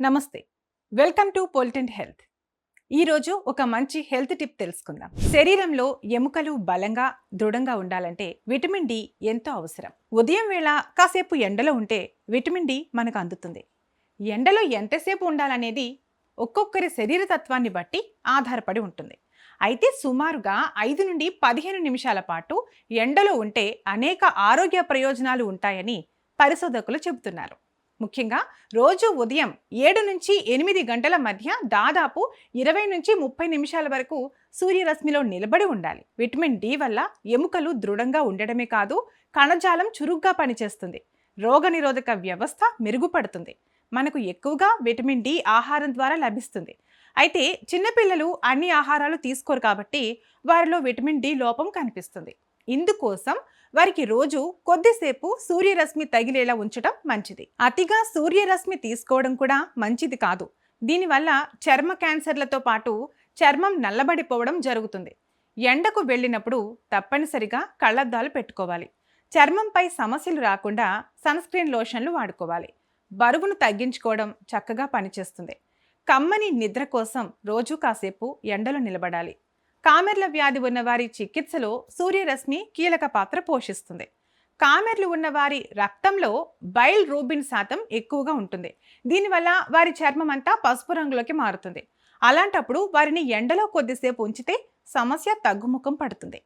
నమస్తే. Welcome to పోల్టెంట్ health. ఈరోజు ఒక మంచి హెల్త్ టిప్ తెలుసుకుందాం. శరీరంలో ఎముకలు బలంగా దృఢంగా ఉండాలంటే విటమిన్ డి ఎంతో అవసరం. ఉదయం వేళ కాసేపు ఎండలో ఉంటే విటమిన్ డి మనకు అందుతుంది. ఎండలో ఎంతసేపు ఉండాలనేది ఒక్కొక్కరి శరీర తత్వాన్ని బట్టి ఆధారపడి ఉంటుంది. అయితే సుమారుగా ఐదు నుండి పదిహేను నిమిషాల పాటు ఎండలో ఉంటే అనేక ఆరోగ్య ప్రయోజనాలు ఉంటాయని పరిశోధకులు చెబుతున్నారు. ముఖ్యంగా రోజు ఉదయం ఏడు నుంచి ఎనిమిది గంటల మధ్య దాదాపు ఇరవై నుంచి ముప్పై నిమిషాల వరకు సూర్యరశ్మిలో నిలబడి ఉండాలి. విటమిన్ డి వల్ల ఎముకలు దృఢంగా ఉండడమే కాదు కణజాలం చురుగ్గా పనిచేస్తుంది. రోగనిరోధక వ్యవస్థ మెరుగుపడుతుంది. మనకు ఎక్కువగా విటమిన్ డి ఆహారం ద్వారా లభిస్తుంది. అయితే చిన్నపిల్లలు అన్ని ఆహారాలు తీసుకోరు కాబట్టి వారిలో విటమిన్ డి లోపం కనిపిస్తుంది. ఇందుకోసం వారికి రోజు కొద్దిసేపు సూర్యరశ్మి తగిలేలా ఉంచడం మంచిది. అతిగా సూర్యరశ్మి తీసుకోవడం కూడా మంచిది కాదు. దీనివల్ల చర్మ క్యాన్సర్లతో పాటు చర్మం నల్లబడిపోవడం జరుగుతుంది. ఎండకు వెళ్ళినప్పుడు తప్పనిసరిగా కళ్ళద్దాలు పెట్టుకోవాలి. చర్మంపై సమస్యలు రాకుండా సన్స్క్రీన్ లోషన్లు వాడుకోవాలి. బరువును తగ్గించుకోవడం చక్కగా పనిచేస్తుంది. కమ్మని నిద్ర కోసం రోజు కాసేపు ఎండలో నిలబడాలి. కామెర్ల వ్యాధి ఉన్నవారి చికిత్సలో సూర్యరశ్మి కీలక పాత్ర పోషిస్తుంది. కామెర్లు ఉన్నవారి రక్తంలో బైల్ రూబిన్ శాతం ఎక్కువగా ఉంటుంది. దీనివల్ల వారి చర్మం అంతా పసుపు రంగులోకి మారుతుంది. అలాంటప్పుడు వారిని ఎండలో కొద్దిసేపు ఉంచితే సమస్య తగ్గుముఖం పడుతుంది.